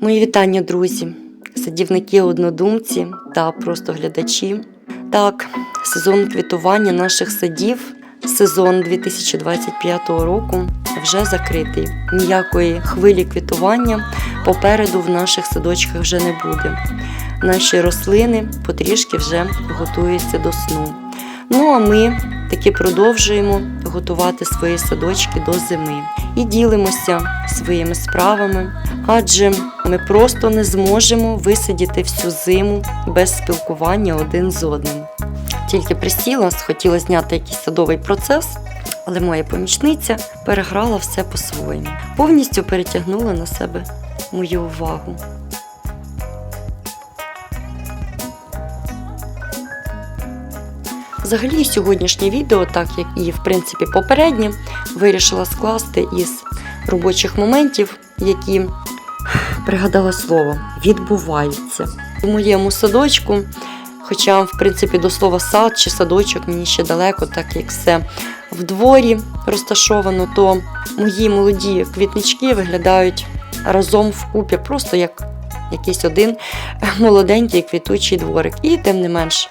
Мої вітання, друзі, садівники, однодумці та просто глядачі. Так, сезон квітування наших садів, сезон 2025 року вже закритий. Ніякої хвилі квітування попереду в наших садочках вже не буде. Наші рослини потрішки вже готуються до сну. Ну а ми таки продовжуємо готувати свої садочки до зими і ділимося своїми справами, адже ми просто не зможемо висидіти всю зиму без спілкування один з одним. Тільки присіла, хотіла зняти якийсь садовий процес, але моя помічниця переграла все по-своєму, повністю перетягнула на себе мою увагу. Взагалі, сьогоднішнє відео, так як і в принципі попереднє, вирішила скласти із робочих моментів, які пригадала слово, відбуваються. У моєму садочку, хоча, в принципі, до слова сад чи садочок мені ще далеко, так як все в дворі розташовано, то мої молоді квітнички виглядають разом вкупі, просто як якийсь один молоденький квітучий дворик. І тим не менш,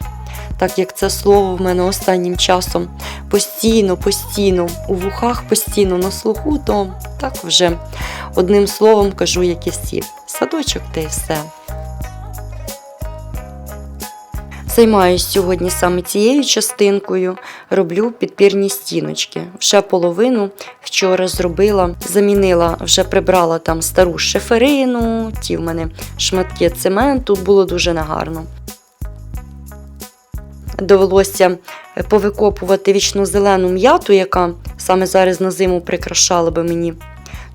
так як це слово в мене останнім часом постійно, постійно у вухах, постійно на слуху, то так вже одним словом кажу, як і всі. Садочок та й все. Займаюсь сьогодні саме цією частинкою, роблю підпірні стіночки. Вже половину вчора зробила, замінила, вже прибрала там стару шиферину, ті в мене шматки цементу, було дуже негарно довелося повикопувати вічну зелену м'яту, яка саме зараз на зиму прикрашала би мені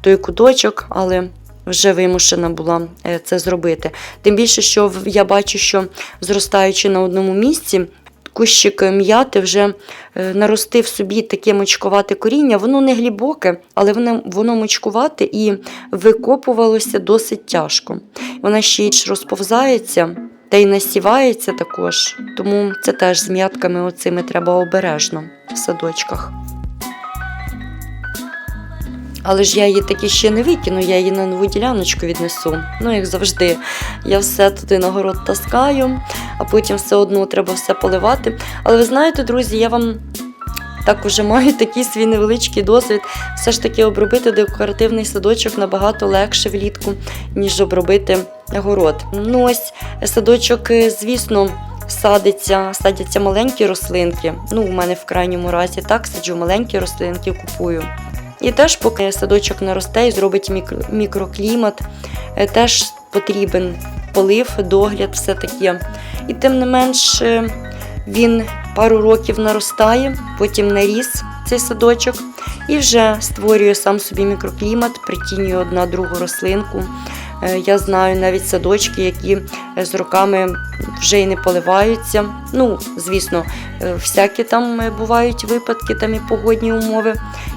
той куточок, але вже вимушена була е, це зробити. Тим більше, що я бачу, що зростаючи на одному місці, кущик м'яти вже е, наростив собі таке мочкувате коріння. Воно не глибоке, але воно, воно мочкувате і викопувалося досить тяжко. Вона ще й розповзається та й насівається також. Тому це теж з м'ятками оцими треба обережно в садочках. Але ж я її таки ще не викину, я її на нову діляночку віднесу. Ну, як завжди, я все туди на город таскаю, а потім все одно треба все поливати. Але ви знаєте, друзі, я вам так уже маю такий свій невеличкий досвід. Все ж таки обробити декоративний садочок набагато легше влітку, ніж обробити город. Ну ось садочок, е, звісно. Садиться, садяться маленькі рослинки. Ну, у мене в крайньому разі так саджу маленькі рослинки, купую. І теж, поки садочок наросте і зробить мікро, мікроклімат, е, теж потрібен полив, догляд, все таке. І тим не менш, е, він пару років наростає, потім наріс цей садочок і вже створює сам собі мікроклімат, притінює одна другу рослинку. Е, Я знаю навіть садочки, які е, з роками вже й не поливаються. Ну, звісно, е, всякі там бувають випадки, там і погодні умови.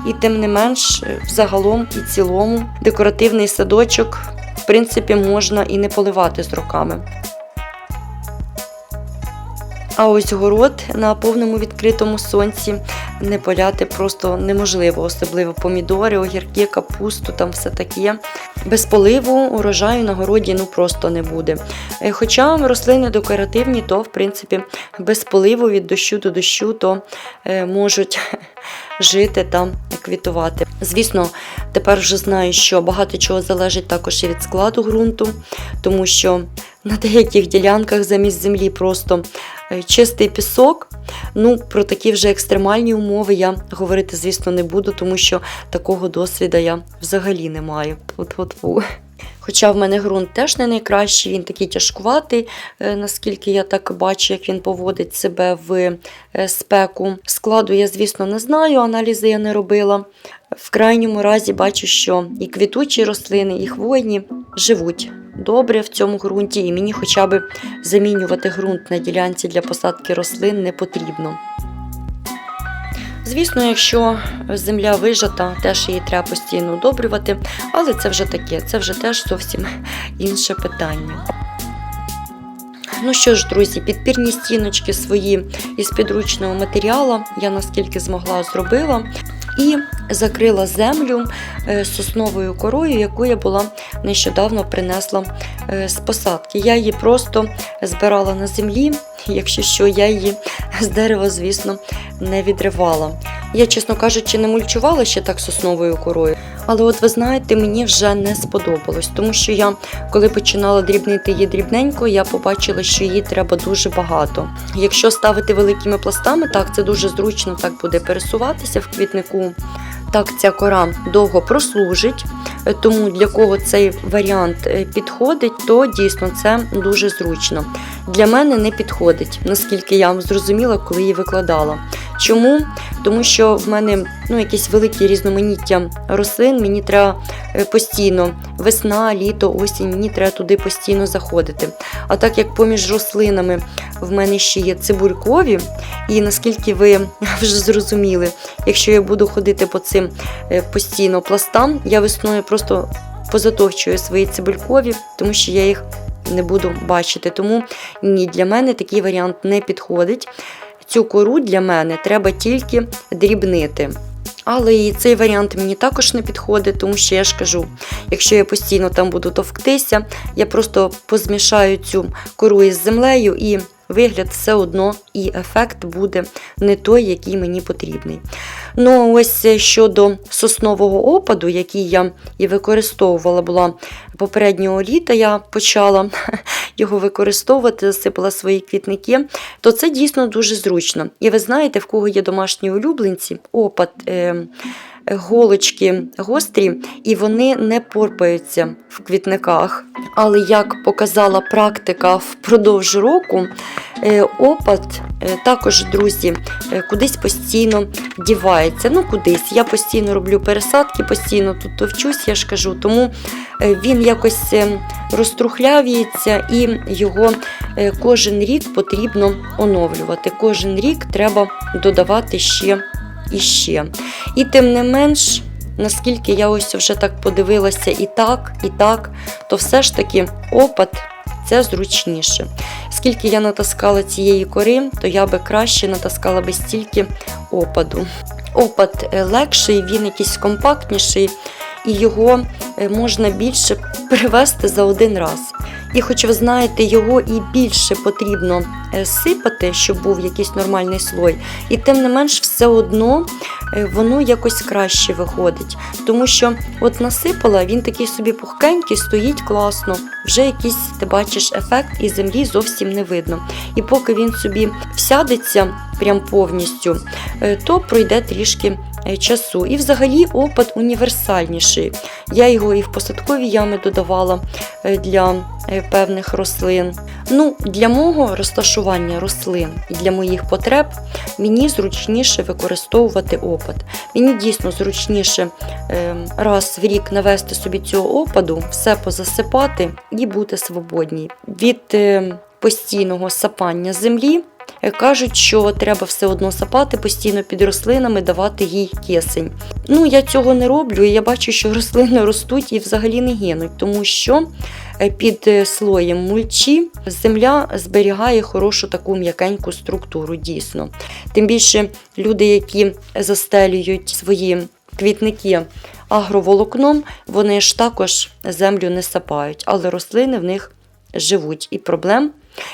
І тим не менш, взагалом і цілому, декоративний садочок, в принципі, можна і не поливати з роками. А ось город на повному відкритому сонці не поляти просто неможливо, особливо помідори, огірки, капусту, там все таке. Без поливу урожаю на городі ну просто не буде. Е, Хоча рослини декоративні, то в принципі без поливу від дощу до дощу то е, можуть жити та квітувати. Звісно, тепер вже знаю, що багато чого залежить також і від складу ґрунту, тому що на деяких ділянках замість землі просто чистий пісок. Ну, про такі вже екстремальні умови я говорити, звісно, не буду, тому що такого досвіду я взагалі не маю. Тьфу-тьфу-тьфу. Хоча в мене ґрунт теж не найкращий, він такий тяжкуватий, е, наскільки я так бачу, як він поводить себе в е, спеку. Складу я, звісно, не знаю, аналізи я не робила. В крайньому разі бачу, що і квітучі рослини, і хвойні живуть добре в цьому ґрунті, і мені хоча б замінювати ґрунт на ділянці для посадки рослин не потрібно. Звісно, якщо земля вижата, теж її треба постійно удобрювати, але це вже таке, це вже теж зовсім інше питання. Ну що ж, друзі, підпірні стіночки свої із підручного матеріалу я наскільки змогла зробила. І закрила землю е, сосновою корою, яку я була нещодавно принесла е, з посадки. Я її просто збирала на землі, якщо що, я її з дерева, звісно, не відривала. Я, чесно кажучи, не мульчувала ще так сосновою корою. Але от ви знаєте, мені вже не сподобалось, тому що я, коли починала дрібнити її дрібненько, я побачила, що її треба дуже багато. Якщо ставити великими пластами, так це дуже зручно так буде пересуватися в квітнику. Так, ця кора довго прослужить, тому для кого цей варіант е, підходить, то дійсно це дуже зручно. Для мене не підходить, наскільки я зрозуміла, коли її викладала. Чому? Тому що в мене ну, якісь великі різноманіття рослин, мені треба е, постійно весна, літо, осінь, мені треба туди постійно заходити. А так як поміж рослинами в мене ще є цибулькові, і наскільки ви вже зрозуміли, якщо я буду ходити по цим е, постійно пластам, я весною просто позатовчую свої цибулькові, тому що я їх не буду бачити. Тому ні, для мене такий варіант не підходить. Цю кору для мене треба тільки дрібнити. Але і цей варіант мені також не підходить, тому що я ж кажу, якщо я постійно там буду товктися, я просто позмішаю цю кору із землею і вигляд все одно і ефект буде не той, який мені потрібний. Ну, ось щодо соснового опаду, який я і використовувала, була попереднього літа, я почала його використовувати, засипала свої квітники, то це дійсно дуже зручно. І ви знаєте, в кого є домашні улюбленці, опад. Е- Голочки гострі, і вони не порпаються в квітниках. Але як показала практика впродовж року, е, опад е, також, друзі, е, кудись постійно дівається. Ну, кудись. Я постійно роблю пересадки, постійно тут товчусь, я ж кажу, тому він якось розтрухлявіється і його кожен рік потрібно оновлювати. Кожен рік треба додавати ще і ще. І тим не менш, наскільки я ось вже так подивилася і так, і так, то все ж таки опад це зручніше. Скільки я натаскала цієї кори, то я би краще натаскала би стільки опаду. Опад е, легший, він якийсь компактніший, і його е, можна більше привезти за один раз. І хоч ви знаєте, його і більше потрібно е, сипати, щоб був якийсь нормальний слой, і тим не менш все одно е, воно якось краще виходить. Тому що от насипала, він такий собі пухкенький, стоїть класно, вже якийсь ти бачиш ефект і землі зовсім не видно. І поки він собі всядеться прям повністю, то пройде трішки часу. І взагалі опад універсальніший. Я його і в посадкові ями додавала е, для е, певних рослин. Ну, Для мого розташування рослин і для моїх потреб мені зручніше використовувати опад. Мені дійсно зручніше е, раз в рік навести собі цього опаду, все позасипати і бути свободній від е, постійного сапання землі. Е, Кажуть, що треба все одно сапати постійно під рослинами, давати їй кисень. Ну, я цього не роблю, і я бачу, що рослини ростуть і взагалі не гинуть, тому що е, під е, слоєм мульчі земля зберігає хорошу таку м'якеньку структуру, дійсно. Тим більше люди, які застелюють свої квітники агроволокном, вони ж також землю не сапають, але рослини в них живуть і проблем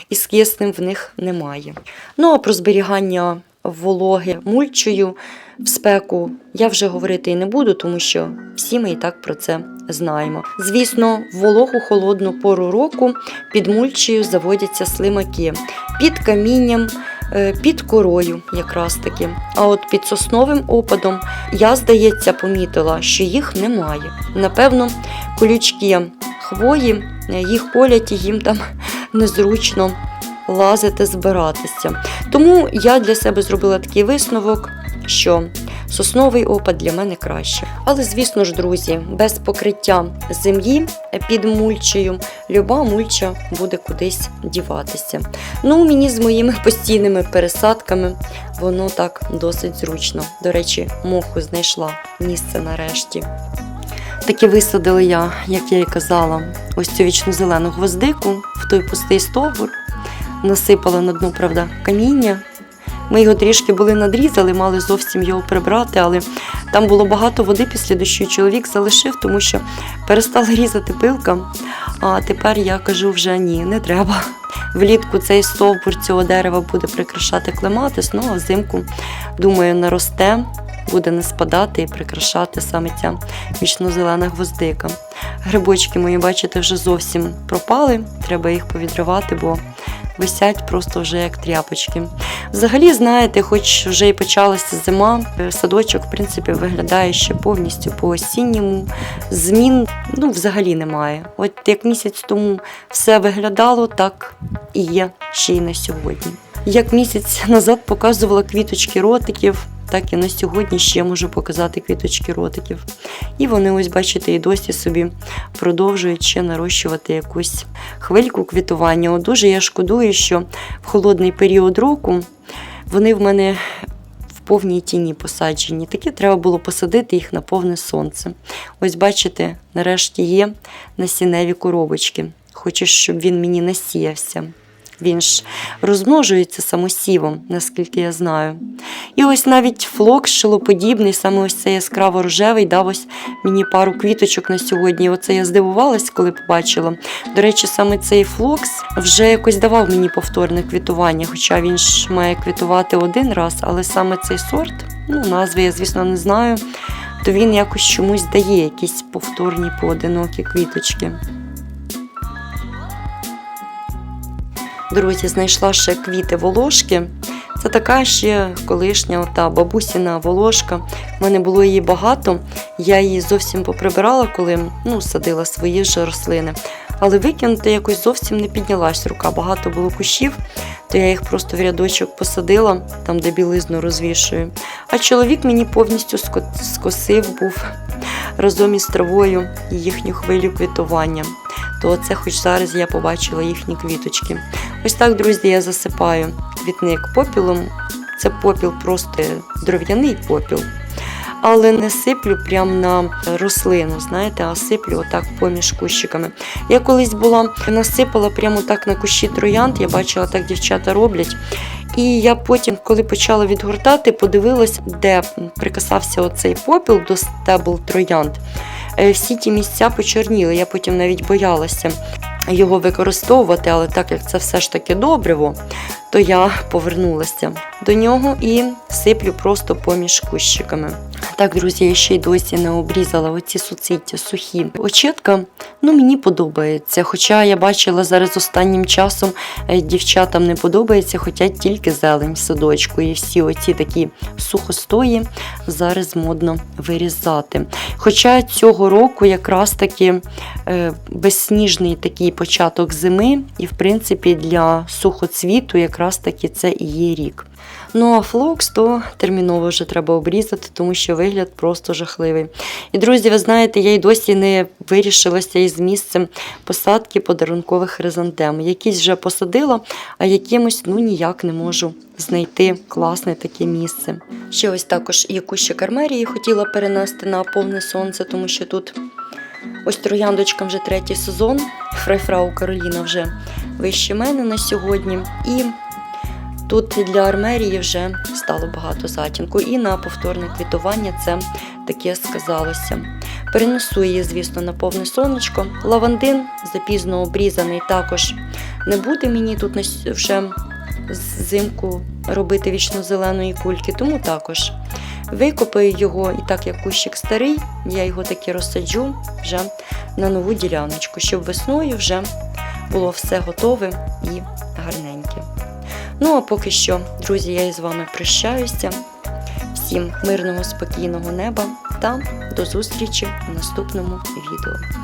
із киснем в них немає. Ну а про зберігання вологи мульчою в спеку я вже говорити і не буду, тому що всі ми і так про це знаємо. Звісно, в вологу холодну пору року під мульчею заводяться слимаки під камінням. е, Під корою, якраз таки. А от під сосновим опадом я, здається, помітила, що їх немає. Напевно, колючки хвої е, їх колять і їм там незручно лазити, збиратися. Тому я для себе зробила такий висновок, що сосновий опад для мене краще. Але, звісно ж, друзі, без покриття землі під мульчею люба мульча буде кудись діватися. Ну, мені з моїми постійними пересадками воно так досить зручно. До речі, моху знайшла місце нарешті. Таки висадила я, як я і казала, ось цю вічну зелену гвоздику в той пустий стовбур. Насипала на дно, правда, каміння. Ми його трішки були надрізали, мали зовсім його прибрати, але там було багато води після дощу. Чоловік залишив, тому що перестала різати пилка. А тепер я кажу вже ні, не треба. Влітку цей стовбур цього дерева буде прикрашати клематис, ну а взимку, думаю, наросте, буде не спадати і прикрашати саме ця вічно-зелена гвоздика. Грибочки мої, бачите, вже зовсім пропали. Треба їх повідривати, бо висять просто вже як тряпочки. Взагалі, знаєте, хоч вже і почалася зима, е, садочок, в принципі, виглядає ще повністю по осінньому. Змін ну, взагалі немає. От як місяць тому все виглядало, так і є ще й на сьогодні. Як місяць назад показувала квіточки ротиків, так і на сьогодні ще можу показати квіточки ротиків. І вони, ось бачите, і досі собі продовжують ще нарощувати якусь хвильку квітування. От дуже я шкодую, що в холодний період року вони в мене повній тіні посаджені. Такі треба було посадити їх на повне сонце. Ось бачите, нарешті є насінневі коробочки. Хочу, щоб він мені насіявся. Він ж розмножується самосівом, наскільки я знаю. І ось навіть флокс шилоподібний, саме ось цей яскраво рожевий, дав ось мені пару квіточок на сьогодні. Оце я здивувалась, коли побачила. До речі, саме цей флокс вже якось давав мені повторне квітування, хоча він ж має квітувати один раз, але саме цей сорт, ну, назви я, звісно, не знаю, то він якось чомусь дає якісь повторні поодинокі квіточки. Друзі, знайшла ще квіти волошки. Це така ще колишня та бабусіна волошка. У мене було її багато. Я її зовсім поприбирала, коли ну, садила свої ж рослини. Але викинути якось зовсім не піднялась рука. Багато було кущів, то я їх просто в рядочок посадила, там, де білизну розвішую. А чоловік мені повністю скосив був разом із травою і їхню хвилю квітування. То це хоч зараз я побачила їхні квіточки. Ось так, друзі, я засипаю квітник попілом. Це попіл просто дров'яний попіл. Але не сиплю прямо на рослину, знаєте, а сиплю отак поміж кущиками. Я колись була насипала прямо так на кущі троянд, я бачила, так дівчата роблять. І я потім, коли почала відгортати, подивилась, де прикасався оцей попіл до стебл троянд. Е, Всі ті місця почорніли. Я потім навіть боялася його використовувати, але так як це все ж таки добриво, то я повернулася до нього і сиплю просто поміж кущиками. Так, друзі, я ще й досі не обрізала оці суциття сухі. Очітка ну, мені подобається. Хоча я бачила зараз останнім часом е, дівчатам не подобається, хочуть тільки зелень в садочку. І всі оці такі сухостої зараз модно вирізати. Хоча цього року якраз таки е, безсніжний такий початок зими, і в принципі для сухоцвіту якраз таки це і є рік. Ну а флокс то терміново вже треба обрізати, тому що вигляд просто жахливий. І друзі, ви знаєте, я й досі не вирішилася із місцем посадки подарункових хризантем. Якісь вже посадила, а якимось ну ніяк не можу знайти класне таке місце. Ще ось також є кущик армерії хотіла перенести на повне сонце, тому що тут ось трояндочкам вже третій сезон. Фрайфрау Кароліна вже вище мене на сьогодні. І Тут для армерії вже стало багато затінку, і на повторне квітування це таке сказалося. Перенесу її, звісно, на повне сонечко. Лавандин запізно обрізаний також не буде мені тут вже взимку робити вічно-зеленої кульки, тому також викопаю його, і так як кущик старий, я його таки розсаджу вже на нову діляночку, щоб весною вже було все готове і гарненьке. Ну а поки що, друзі, я із вами прощаюся. Всім мирного, спокійного неба та до зустрічі в наступному відео.